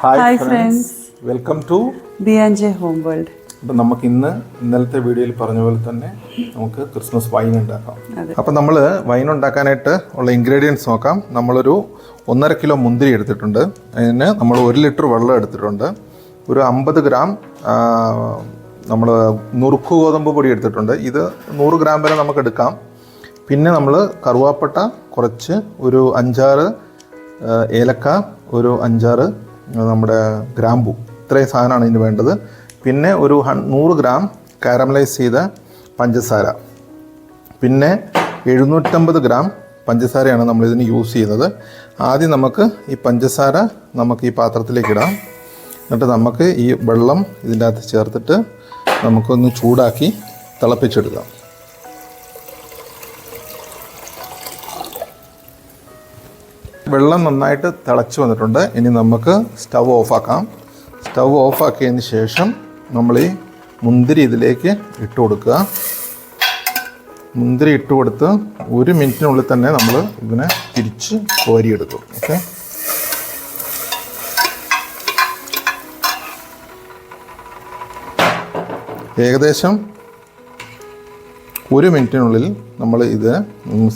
Hi friends welcome to B and J home world അപ്പം നമുക്ക് ഇന്ന് ഇന്നലത്തെ വീഡിയോയിൽ പറഞ്ഞ പോലെ തന്നെ നമുക്ക് ക്രിസ്മസ് വൈൻ ഉണ്ടാക്കാം. അപ്പം നമ്മൾ വൈൻ ഉണ്ടാക്കാനായിട്ട് ഉള്ള ഇൻഗ്രീഡിയൻസ് നോക്കാം. നമ്മളൊരു ഒന്നര കിലോ മുന്തിരി എടുത്തിട്ടുണ്ട്. അതിന് നമ്മൾ ഒരു ലിറ്റർ വെള്ളം എടുത്തിട്ടുണ്ട്. ഒരു അമ്പത് ഗ്രാം നമ്മൾ നുറുക്ക് ഗോതമ്പ് പൊടി എടുത്തിട്ടുണ്ട്. ഇത് നൂറ് ഗ്രാം വരെ നമുക്ക് എടുക്കാം. പിന്നെ നമ്മൾ കറുവാപ്പട്ട കുറച്ച് ഒരു അഞ്ചാറ് ഏലക്ക ഒരു അഞ്ചാറ് നമ്മുടെ ഗ്രാമ്പു. ഇത്രയും സാധനമാണ് ഇതിന് വേണ്ടത്. പിന്നെ ഒരു നൂറ് ഗ്രാം കാരമലൈസ് ചെയ്ത പഞ്ചസാര. പിന്നെ എഴുന്നൂറ്റമ്പത് ഗ്രാം പഞ്ചസാരയാണ് നമ്മൾ ഇതിന് യൂസ് ചെയ്യുന്നത്. ആദ്യം നമുക്ക് ഈ പഞ്ചസാര നമുക്ക് ഈ പാത്രത്തിലേക്ക് ഇടാം. എന്നിട്ട് നമുക്ക് ഈ വെള്ളം ഇതിന്റെ അകത്ത് ചേർത്തിട്ട് നമുക്കൊന്ന് ചൂടാക്കി തിളപ്പിച്ചെടുക്കാം. വെള്ളം നന്നായിട്ട് തിളച്ച് വന്നിട്ടുണ്ട്. ഇനി നമുക്ക് സ്റ്റവ് ഓഫാക്കാം സ്റ്റവ് ഓഫാക്കിയതിന് ശേഷം നമ്മൾ ഈ മുന്തിരി ഇതിലേക്ക് ഇട്ട് കൊടുക്കുക. മുന്തിരി ഇട്ട് കൊടുത്ത് ഒരു മിനിറ്റിനുള്ളിൽ തന്നെ നമ്മൾ ഇതിനെ തിരിച്ച് കോരിയെടുക്കും. ഓക്കെ. ഏകദേശം ഒരു മിനിറ്റിനുള്ളിൽ നമ്മൾ ഇത്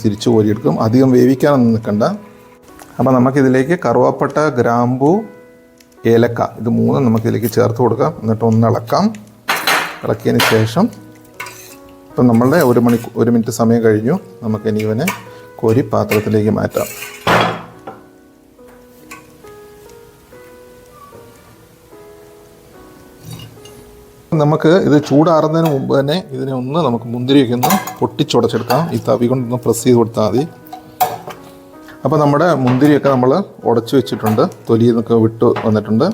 തിരിച്ച് കോരിയെടുക്കും. അധികം വേവിക്കാനൊന്നും നിൽക്കണ്ട. അപ്പോൾ നമുക്കിതിലേക്ക് കറുവാപ്പട്ട ഗ്രാമ്പു ഏലക്ക ഇത് മൂന്നും നമുക്കിതിലേക്ക് ചേർത്ത് കൊടുക്കാം. എന്നിട്ട് ഒന്ന് ഇളക്കാം. ഇളക്കിയതിന് ശേഷം ഇപ്പം നമ്മളുടെ ഒരു മണി ഒരു മിനിറ്റ് സമയം കഴിഞ്ഞു. നമുക്കിനി ഇവനെ കോരി പാത്രത്തിലേക്ക് മാറ്റാം. നമുക്ക് ഇത് ചൂടാറുന്നതിന് മുമ്പ് തന്നെ ഇതിനെ ഒന്ന് നമുക്ക് മുന്തിരിയൊക്കെ ഒന്ന് പൊട്ടിച്ചുടച്ചെടുക്കാം. ഈ തവി കൊണ്ടൊന്ന് പ്രസ് ചെയ്ത് കൊടുത്താൽ മതി. അപ്പോൾ നമ്മുടെ മുന്തിരിയൊക്കെ നമ്മൾ ഉടച്ചു വെച്ചിട്ടുണ്ട് തൊലിയിൽ വിട്ട് വന്നിട്ടുണ്ട്.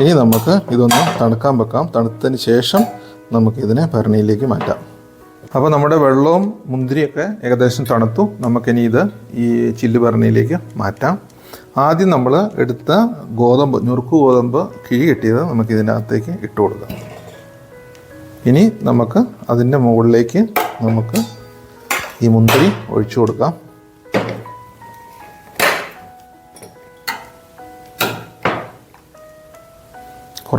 ഇനി നമുക്ക് ഇതൊന്ന് തണുക്കാൻ വെക്കാം. തണുത്തതിന് ശേഷം നമുക്കിതിനെ ഭരണിയിലേക്ക് മാറ്റാം. അപ്പോൾ നമ്മുടെ വെള്ളവും മുന്തിരിയൊക്കെ ഏകദേശം തണുത്തു. നമുക്കിനി ഇത് ഈ ചില്ല് ഭരണിയിലേക്ക് മാറ്റാം. ആദ്യം നമ്മൾ എടുത്ത ഗോതമ്പ് ഞുറുക്ക് ഗോതമ്പ് കിഴി കെട്ടിയത് നമുക്ക് ഇതിനകത്തേക്ക് ഇട്ട് കൊടുക്കാം. ഇനി നമുക്ക് അതിന്റെ മുകളിലേക്ക് നമുക്ക് ഈ മുന്തിരി ഒഴിച്ചു കൊടുക്കാം.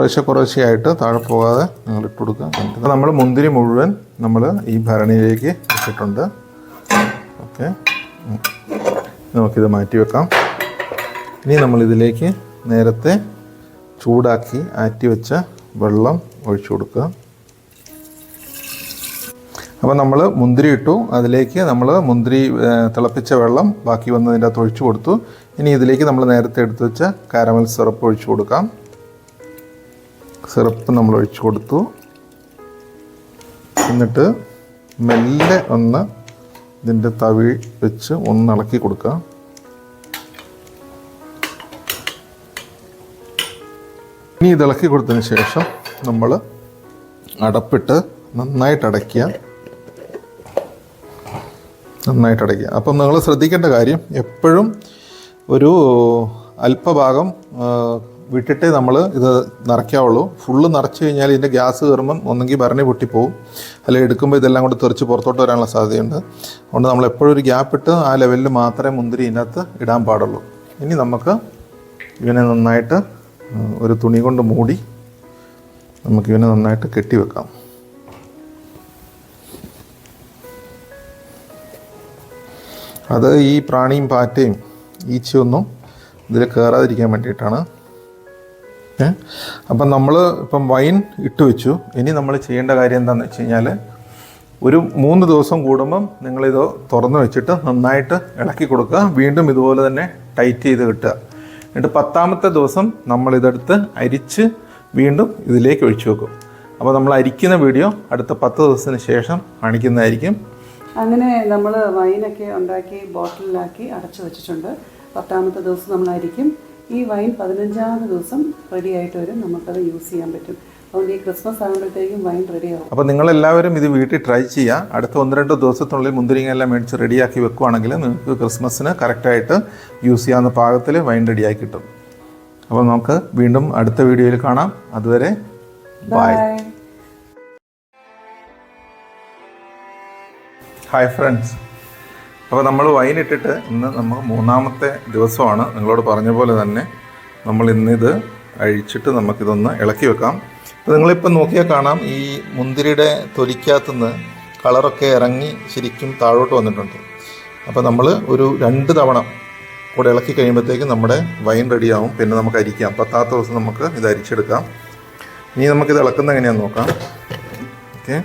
കുറേശ്ശെ കുറേശ്ശെയായിട്ട് താഴെ പോകാതെ നിങ്ങൾ ഇട്ട് കൊടുക്കുക. നമ്മൾ മുന്തിരി മുഴുവൻ നമ്മൾ ഈ ഭരണിയിലേക്ക് ഇട്ടിട്ടുണ്ട്. ഓക്കെ. നമുക്കിത് മാറ്റി വെക്കാം. ഇനി നമ്മൾ ഇതിലേക്ക് നേരത്തെ ചൂടാക്കി ആറ്റി വെച്ച വെള്ളം ഒഴിച്ചു കൊടുക്കുക. അപ്പോൾ നമ്മൾ മുന്തിരി ഇട്ടു. അതിലേക്ക് നമ്മൾ മുന്തിരി തിളപ്പിച്ച വെള്ളം ബാക്കി വന്നതിന്റെ അകത്ത് ഒഴിച്ചു കൊടുത്തു. ഇനി ഇതിലേക്ക് നമ്മൾ നേരത്തെ എടുത്തു വെച്ച കാരമൽ സിറപ്പ് ഒഴിച്ചു കൊടുക്കാം. സിറപ്പ് നമ്മൾ ഒഴിച്ചു കൊടുത്തു. എന്നിട്ട് മെല്ലെ ഒന്ന് ഇതിന്റെ തവി വെച്ച് ഒന്ന് ഇളക്കി കൊടുക്കുക ഇനി ഇത് ഇളക്കി കൊടുത്തതിന് ശേഷം നമ്മൾ അടപ്പിട്ട് നന്നായിട്ട് അടയ്ക്കുക. നന്നായിട്ട് അടയ്ക്കുക. അപ്പം നിങ്ങൾ ശ്രദ്ധിക്കേണ്ട കാര്യം എപ്പോഴും ഒരു അല്പഭാഗം വിട്ടിട്ടേ നമ്മൾ ഇത് നിറയ്ക്കാവുള്ളൂ. ഫുള്ള് നിറച്ച് കഴിഞ്ഞാൽ ഇതിന്റെ ഗ്യാസ് കയറുമ്പം ഒന്നെങ്കിൽ ഭരണി പൊട്ടിപ്പോവും. അല്ലെങ്കിൽ എടുക്കുമ്പോൾ ഇതെല്ലാം കൂടെ തെറിച്ച് പുറത്തോട്ട് വരാനുള്ള സാധ്യതയുണ്ട്. അതുകൊണ്ട് നമ്മൾ എപ്പോഴും ഒരു ഗ്യാപ്പ് ഇട്ട് ആ ലെവലിൽ മാത്രമേ മുന്തിരി ഇതിനകത്ത് ഇടാൻ പാടുള്ളൂ. ഇനി നമുക്ക് ഇവനെ നന്നായിട്ട് ഒരു തുണി കൊണ്ട് മൂടി നമുക്ക് ഇവനെ നന്നായിട്ട് കെട്ടി വെക്കാം. അത് ഈ പ്രാണിയും പാറ്റയും ഈച്ചയൊന്നും ഇതിൽ കയറാതിരിക്കാൻ വേണ്ടിയിട്ടാണ് അപ്പം നമ്മൾ ഇപ്പം വൈൻ ഇട്ട് വെച്ചു. ഇനി നമ്മൾ ചെയ്യേണ്ട കാര്യം എന്താണെന്ന് വെച്ച് കഴിഞ്ഞാൽ ഒരു മൂന്ന് ദിവസം കൂടുമ്പം നിങ്ങളിത് തുറന്ന് വെച്ചിട്ട് നന്നായിട്ട് ഇളക്കി കൊടുക്കുക. വീണ്ടും ഇതുപോലെ തന്നെ ടൈറ്റ് ചെയ്ത് കിട്ടുക. എന്നിട്ട് പത്താമത്തെ ദിവസം നമ്മളിതെടുത്ത് അരിച്ച് വീണ്ടും ഇതിലേക്ക് ഒഴിച്ചു വെക്കും. അപ്പോൾ നമ്മൾ അരിക്കുന്ന വീഡിയോ അടുത്ത പത്ത് ദിവസത്തിന് ശേഷം കാണിക്കുന്നതായിരിക്കും. അങ്ങനെ നമ്മൾ വൈനൊക്കെ ഉണ്ടാക്കി ബോട്ടിലാക്കി അടച്ചു വെച്ചിട്ടുണ്ട്. പത്താമത്തെ ദിവസം നമ്മൾ നമ്മളായിരിക്കും ഈ വൈൻ പതിനഞ്ചാമത് ദിവസം റെഡിയായിട്ട് വരും. നമുക്കത് യൂസ് ചെയ്യാൻ പറ്റും. അതുകൊണ്ട് ഈ ക്രിസ്മസ് ആകുമ്പോഴത്തേക്കും വൈൻ റെഡി ആവും. അപ്പോൾ നിങ്ങളെല്ലാവരും ഇത് വീട്ടിൽ ട്രൈ ചെയ്യുക അടുത്ത ഒന്ന് രണ്ട് ദിവസത്തിനുള്ളിൽ മുന്തിരിങ്ങ എല്ലാം മേടിച്ച് റെഡിയാക്കി വെക്കുവാണെങ്കിൽ നിങ്ങൾക്ക് ക്രിസ്മസിന് കറക്റ്റായിട്ട് യൂസ് ചെയ്യാവുന്ന പാകത്തിൽ വൈൻ റെഡിയായി കിട്ടും. അപ്പോൾ നമുക്ക് വീണ്ടും അടുത്ത വീഡിയോയിൽ കാണാം. അതുവരെ ബൈ ബൈ ഹായ് ഫ്രണ്ട്സ് അപ്പോൾ നമ്മൾ വൈൻ ഇട്ടിട്ട് ഇന്ന് നമ്മൾ മൂന്നാമത്തെ ദിവസമാണ്. നിങ്ങളോട് പറഞ്ഞ പോലെ തന്നെ നമ്മൾ ഇന്നിത് അഴിച്ചിട്ട് നമുക്കിതൊന്ന് ഇളക്കി വെക്കാം. അപ്പോൾ നിങ്ങളിപ്പോൾ നോക്കിയാൽ കാണാം ഈ മുന്തിരിയുടെ തൊലിക്കകത്തുനിന്ന് കളറൊക്കെ ഇറങ്ങി ശരിക്കും താഴോട്ട് വന്നിട്ടുണ്ട്. അപ്പോൾ നമ്മൾ ഒരു രണ്ട് തവണ കൂടെ ഇളക്കി കഴിയുമ്പോഴത്തേക്കും നമ്മുടെ വൈൻ റെഡിയാവും പിന്നെ നമുക്ക് അരിക്കാം. പത്താത്ത ദിവസം നമുക്ക് ഇത് അരിച്ചെടുക്കാം. ഇനി നമുക്കിത് ഇളക്കുന്ന എങ്ങനെയാണെന്ന് നോക്കാം. ഓക്കെ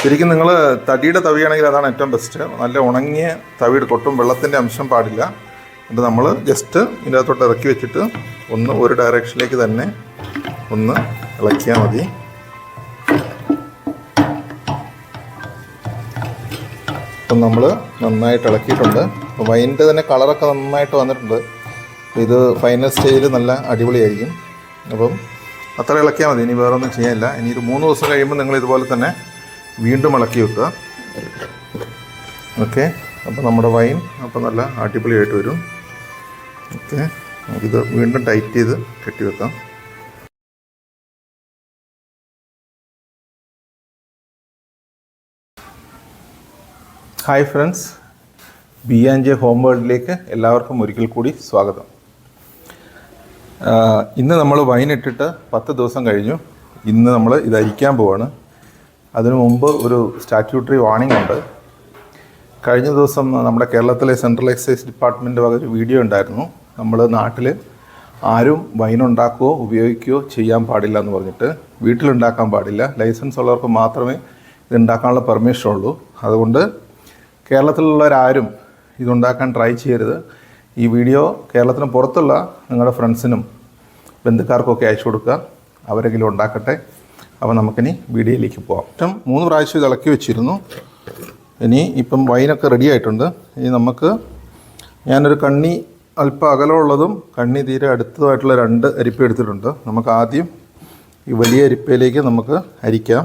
ശരിക്കും നിങ്ങൾ തടിയുടെ തവിയാണെങ്കിൽ അതാണ് ഏറ്റവും ബെസ്റ്റ് നല്ല ഉണങ്ങിയ തവി തൊട്ടും വെള്ളത്തിന്റെ അംശം പാടില്ല. എന്നിട്ട് നമ്മൾ ജസ്റ്റ് ഇതിനകത്തോട്ട് ഇറക്കി വെച്ചിട്ട് ഒന്ന് ഒരു ഡയറക്ഷനിലേക്ക് തന്നെ ഒന്ന് ഇളക്കിയാൽ മതി. ഇപ്പം നമ്മൾ നന്നായിട്ട് ഇളക്കിയിട്ടുണ്ട്. വൈന്റെ തന്നെ കളറൊക്കെ നന്നായിട്ട് വന്നിട്ടുണ്ട്. ഇത് ഫൈനൽ സ്റ്റേജിൽ നല്ല അടിപൊളിയായിരിക്കും. അപ്പം അത്ര ഇളക്കിയാൽ മതി. ഇനി വേറൊന്നും ചെയ്യാനില്ല. ഇനി ഒരു മൂന്ന് ദിവസം കഴിയുമ്പോൾ നിങ്ങൾ ഇതുപോലെ തന്നെ വീണ്ടും ഇളക്കി വെക്കുക. ഓക്കെ അപ്പോൾ നമ്മുടെ വൈൻ അപ്പോൾ നല്ല അടിപൊളിയായിട്ട് വരും. ഓക്കെ നമുക്കിത് വീണ്ടും ടൈറ്റ് ചെയ്ത് കെട്ടി വെക്കാം. Hi friends B and J home വേൾഡിലേക്ക് എല്ലാവർക്കും ഒരിക്കൽ കൂടി സ്വാഗതം. ഇന്ന് നമ്മൾ വൈൻ ഇട്ടിട്ട് പത്ത് ദിവസം കഴിഞ്ഞു. ഇന്ന് നമ്മൾ ഇത് അരിക്കാൻ പോവാണ്. അതിനു മുമ്പ് ഒരു സ്റ്റാറ്റ്യൂട്ടറി വാണിംഗ് ഉണ്ട്. കഴിഞ്ഞ ദിവസം നമ്മുടെ കേരളത്തിലെ സെൻട്രൽ എക്സൈസ് ഡിപ്പാർട്ട്മെന്റ് വക ഒരു വീഡിയോ ഉണ്ടായിരുന്നു. നമ്മൾ നാട്ടിൽ ആരും വൈൻ ഉണ്ടാക്കുകയോ ഉപയോഗിക്കുകയോ ചെയ്യാൻ പാടില്ല എന്ന് പറഞ്ഞിട്ട് വീട്ടിലുണ്ടാക്കാൻ പാടില്ല. ലൈസൻസ് ഉള്ളവർക്ക് മാത്രമേ ഇത് ഉണ്ടാക്കാനുള്ള പെർമിഷൻ ഉള്ളൂ. അതുകൊണ്ട് കേരളത്തിലുള്ളവരാരും ഇതുണ്ടാക്കാൻ ട്രൈ ചെയ്യരുത്. ഈ വീഡിയോ കേരളത്തിന് പുറത്തുള്ള നിങ്ങളുടെ ഫ്രണ്ട്സിനും ബന്ധുക്കാർക്കൊക്കെ അയച്ചു കൊടുക്കുക. അവരെങ്കിലും ഉണ്ടാക്കട്ടെ. അപ്പോൾ നമുക്കിനി വീഡിയോയിലേക്ക് പോകാം ഇപ്പം മൂന്ന് പ്രാവശ്യം ഇത് ഇളക്കി വെച്ചിരുന്നു. ഇനി ഇപ്പം വൈനൊക്കെ റെഡി ആയിട്ടുണ്ട്. ഇനി നമുക്ക് ഞാനൊരു കണ്ണി അല്പം അകലമുള്ളതും കണ്ണി തീരെ അടുത്തതുമായിട്ടുള്ള രണ്ട് അരിപ്പ എടുത്തിട്ടുണ്ട്. നമുക്ക് ആദ്യം ഈ വലിയ അരിപ്പയിലേക്ക് നമുക്ക് അരിക്കാം.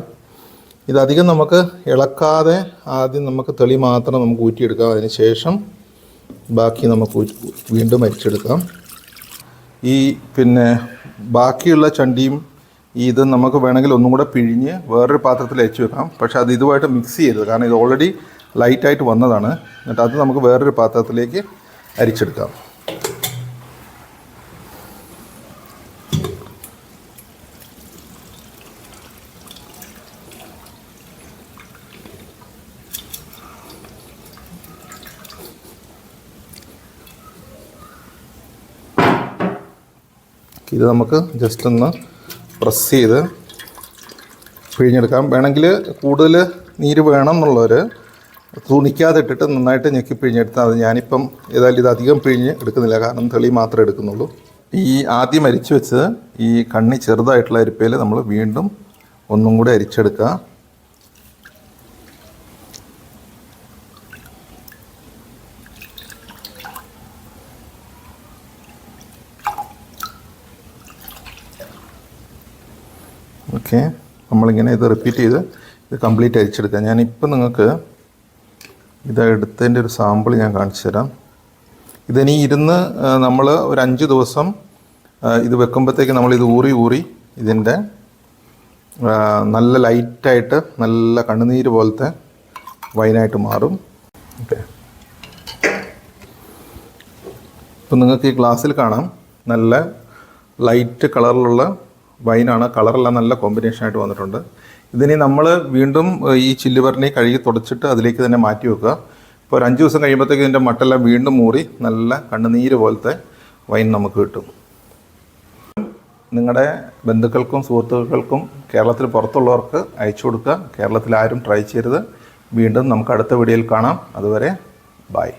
ഇതധികം നമുക്ക് ഇളക്കാതെ ആദ്യം നമുക്ക് തെളി മാത്രം നമുക്ക് ഊറ്റിയെടുക്കാം. അതിന് ശേഷം ബാക്കി നമുക്ക് വീണ്ടും അരിച്ചെടുക്കാം. ഈ പിന്നെ ബാക്കിയുള്ള ചണ്ടിയും ഇത് നമുക്ക് വേണമെങ്കിൽ ഒന്നും കൂടെ പിഴിഞ്ഞ് വേറൊരു പാത്രത്തിൽ അയച്ചു വെക്കാം. പക്ഷേ അത് ഇതുമായിട്ട് മിക്സ് ചെയ്തത് കാരണം ഇത് ഓൾറെഡി ലൈറ്റായിട്ട് വന്നതാണ്. എന്നിട്ട് അത് നമുക്ക് വേറൊരു പാത്രത്തിലേക്ക് അരിച്ചെടുക്കാം. ഇത് നമുക്ക് ജസ്റ്റ് ഒന്ന് പ്രസ് ചെയ്ത് പിഴിഞ്ഞെടുക്കാം. വേണമെങ്കിൽ കൂടുതൽ നീര് വേണം എന്നുള്ളവർ തുണിക്കാതെ ഇട്ടിട്ട് നന്നായിട്ട് ഞെക്കി പിഴിഞ്ഞെടുത്താൽ മതി. ഞാനിപ്പം ഏതായാലും ഇത് അധികം പിഴിഞ്ഞ് എടുക്കുന്നില്ല. കാരണം തെളി മാത്രമേ എടുക്കുന്നുള്ളൂ. ഈ ആദ്യം അരിച്ചു വെച്ച് ഈ കണ്ണി ചെറുതായിട്ടുള്ള അരിപ്പയിൽ നമ്മൾ വീണ്ടും ഒന്നും കൂടി അരിച്ചെടുക്കുക ഓക്കെ നമ്മളിങ്ങനെ ഇത് റിപ്പീറ്റ് ചെയ്ത് ഇത് കംപ്ലീറ്റ് അരിച്ചെടുക്കുക ഞാനിപ്പോൾ നിങ്ങൾക്ക് ഇത് എടുത്തതിന്റെ ഒരു സാമ്പിൾ ഞാൻ കാണിച്ചു തരാം. ഇതിനി ഇരുന്ന് നമ്മൾ ഒരു അഞ്ച് ദിവസം ഇത് വെക്കുമ്പോഴത്തേക്ക് നമ്മളിത് ഊറി ഊറി ഇതിന്റെ നല്ല ലൈറ്റായിട്ട് നല്ല കണ്ണുനീര് പോലത്തെ വൈനായിട്ട് മാറും. ഓക്കെ ഇപ്പം നിങ്ങൾക്ക് ഈ ഗ്ലാസ്സിൽ കാണാം. നല്ല ലൈറ്റ് കളറിലുള്ള വൈനാണ്. കളറെല്ലാം നല്ല കോമ്പിനേഷൻ ആയിട്ട് വന്നിട്ടുണ്ട്. ഇതിനി നമ്മൾ വീണ്ടും ഈ ചില്ലുവറിനെ കഴുകി തുടച്ചിട്ട് അതിലേക്ക് തന്നെ മാറ്റി വെക്കുക. ഇപ്പോൾ ഒരു അഞ്ച് ദിവസം കഴിയുമ്പോഴത്തേക്ക് ഇതിന്റെ മട്ടെല്ലാം വീണ്ടും മൂറി നല്ല കണ്ണുനീര് പോലത്തെ വൈൻ നമുക്ക് കിട്ടും. നിങ്ങളുടെ ബന്ധുക്കൾക്കും സുഹൃത്തുക്കൾക്കും കേരളത്തിൽ പുറത്തുള്ളവർക്ക് അയച്ചു കൊടുക്കുക. കേരളത്തിൽ ആരും ട്രൈ ചെയ്യരുത്. വീണ്ടും നമുക്ക് അടുത്ത വീഡിയോയിൽ കാണാം. അതുവരെ ബായ്